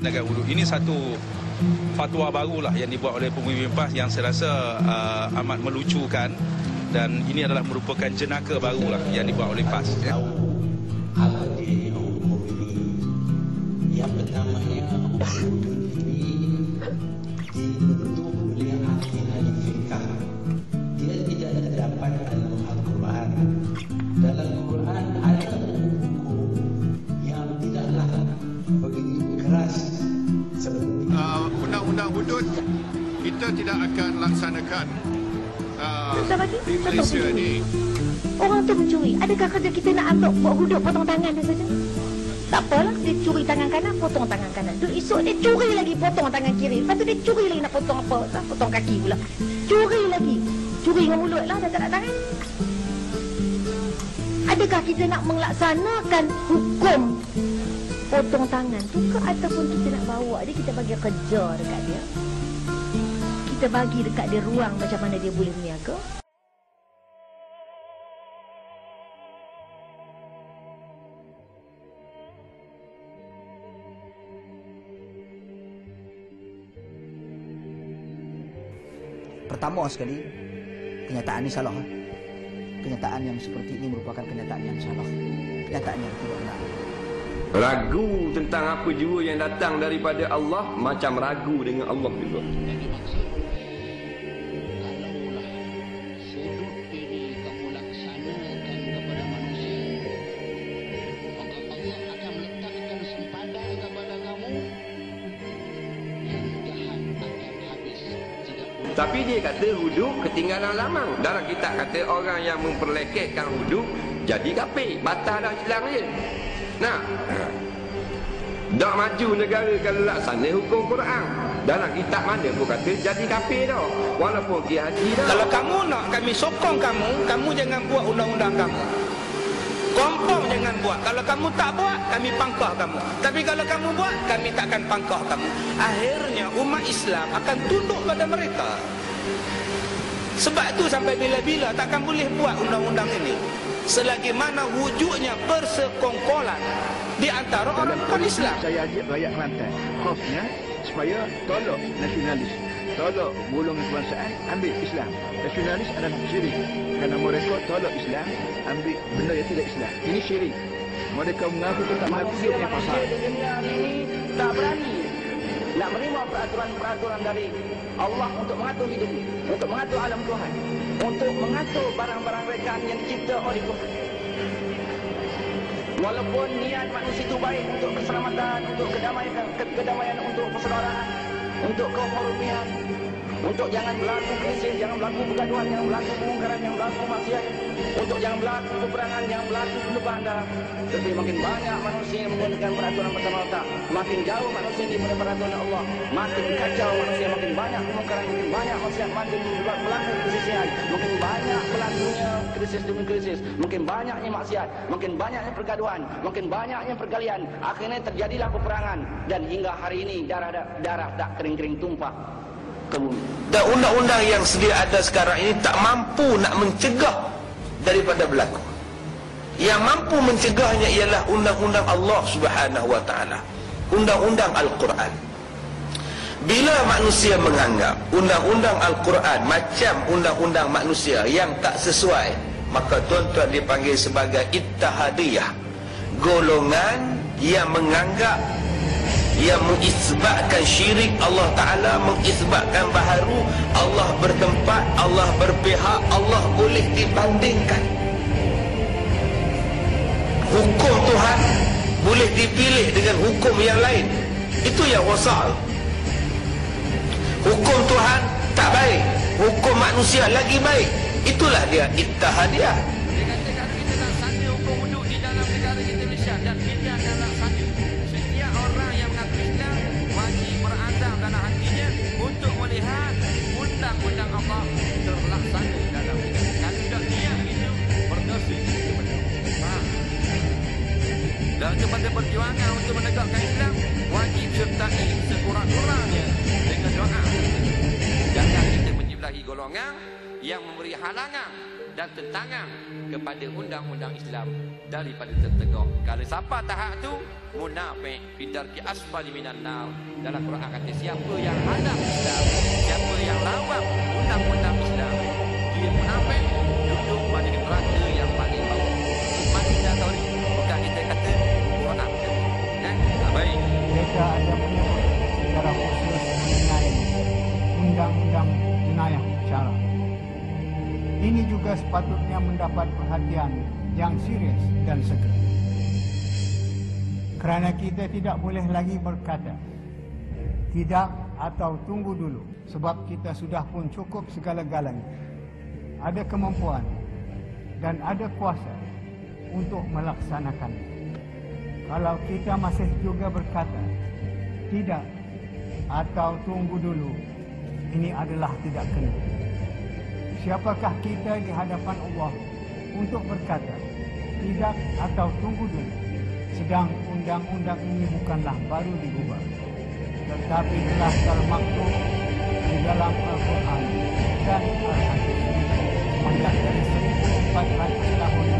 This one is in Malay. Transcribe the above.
melaksanakan wuduk. Ini satu fatwa barulah yang dibuat oleh pemimpin PAS yang saya rasa uh, amat melucukan dan ini adalah merupakan jenaka barulah yang dibuat oleh PAS. Ya. apa dia hukum ini yang akan laksanakan uh, lagi, di Malaysia begini. ni Orang tu mencuri. Adakah kerja kita nak ambil buat huduk potong tangan dia saja? Tak apalah, dia curi tangan kanan, potong tangan kanan. Tu esok dia curi lagi potong tangan kiri. Lepas tu dia curi lagi nak potong apa? Tak potong kaki pula. Curi lagi. Curi dengan mulut lah, dah tak nak tangan. Adakah kita nak melaksanakan hukum potong tangan tu ke ataupun kita nak bawa dia, kita bagi kerja dekat dia? Kita bagi dekat dia ruang macam mana dia boleh berniaga? Pertama sekali, kenyataan ini salah. Kenyataan yang seperti ini merupakan kenyataan yang salah. Kenyataan yang tidak benar. Ragu tentang apa jua yang datang daripada Allah macam ragu dengan Allah juga. Tapi dia kata huduk ketinggalan lama. Dalam kitab kata orang yang memperleketkan huduk jadi kafir, batal dah Islam dia. Nah. Tak maju negara kalau laksana hukum Quran. Dalam kitab mana pun kata jadi kafir dah. Walaupun dia haji dah. Kalau kamu nak kami sokong kamu, kamu jangan buat undang-undang kamu. Kompong jangan buat. Kalau kamu tak buat, kami pangkah kamu. Tapi kalau kamu buat, kami takkan pangkah kamu. Akhirnya umat Islam akan tunduk pada mereka. Sebab itu sampai bila-bila takkan boleh buat undang-undang ini. Selagi mana wujudnya persekongkolan di antara orang bukan Islam. Saya ajak rakyat Kelantan Khofnya supaya tolak nasionalis Tolak golongan kebangsaan Ambil Islam Nasionalis adalah syirik Kerana mereka tolak Islam Ambil benda yang tidak Islam Ini syirik Mereka mengaku tetap mengaku dia punya pasal tak berani nak menerima peraturan-peraturan dari Allah untuk mengatur hidup untuk mengatur alam Tuhan, untuk mengatur barang-barang rekan yang dicipta oleh Tuhan. Walaupun niat manusia itu baik untuk keselamatan, untuk kedamaian, ke- kedamaian untuk persaudaraan, untuk kehorumian, untuk jangan berlaku krisis, jangan berlaku pergaduhan, jangan berlaku kemungkaran, jangan berlaku maksiat, untuk jangan berlaku peperangan, jangan berlaku penumpahan darah. Tapi makin banyak manusia yang menggunakan peraturan bersama otak, makin jauh manusia daripada peraturan Allah, makin kacau manusia, makin banyak kemungkaran, makin banyak maksiat, makin berlaku kesisian, makin banyak berlakunya krisis demi krisis, makin banyaknya maksiat, makin banyaknya pergaduhan, makin banyaknya perkalian, akhirnya terjadilah peperangan dan hingga hari ini darah darah tak kering-kering tumpah ke bumi. Dan undang-undang yang sedia ada sekarang ini tak mampu nak mencegah daripada berlaku. Yang mampu mencegahnya ialah undang-undang Allah Subhanahu wa taala. Undang-undang Al-Quran. Bila manusia menganggap undang-undang Al-Quran macam undang-undang manusia yang tak sesuai, maka tuan-tuan dipanggil sebagai ittihadiyah. Golongan yang menganggap yang mengisbatkan syirik. Allah Ta'ala mengisbatkan baharu. Allah bertempat, Allah berpihak Allah boleh dibandingkan. Hukum Tuhan boleh dipilih dengan hukum yang lain. Itu yang wasal. Hukum Tuhan tak baik. Hukum manusia lagi baik. Itulah dia ittihadiyah golongan yang memberi halangan dan tentangan kepada undang-undang Islam daripada tertegak. Kalau siapa tahap tu munafik bidarki asfali minan nar. Dalam Quran kata siapa yang hadap Islam, siapa yang lawan undang-undang Islam, juga sepatutnya mendapat perhatian yang serius dan segera. Kerana kita tidak boleh lagi berkata tidak atau tunggu dulu sebab kita sudah pun cukup segala-galanya. Ada kemampuan dan ada kuasa untuk melaksanakannya. Kalau kita masih juga berkata tidak atau tunggu dulu, ini adalah tidak kena. Siapakah kita di hadapan Allah untuk berkata tidak atau tunggu dulu, sedang undang-undang ini bukanlah baru diubah, tetapi telah termaktub di dalam Al-Quran dan Al-Hadis. Sejak dari 1400 tahun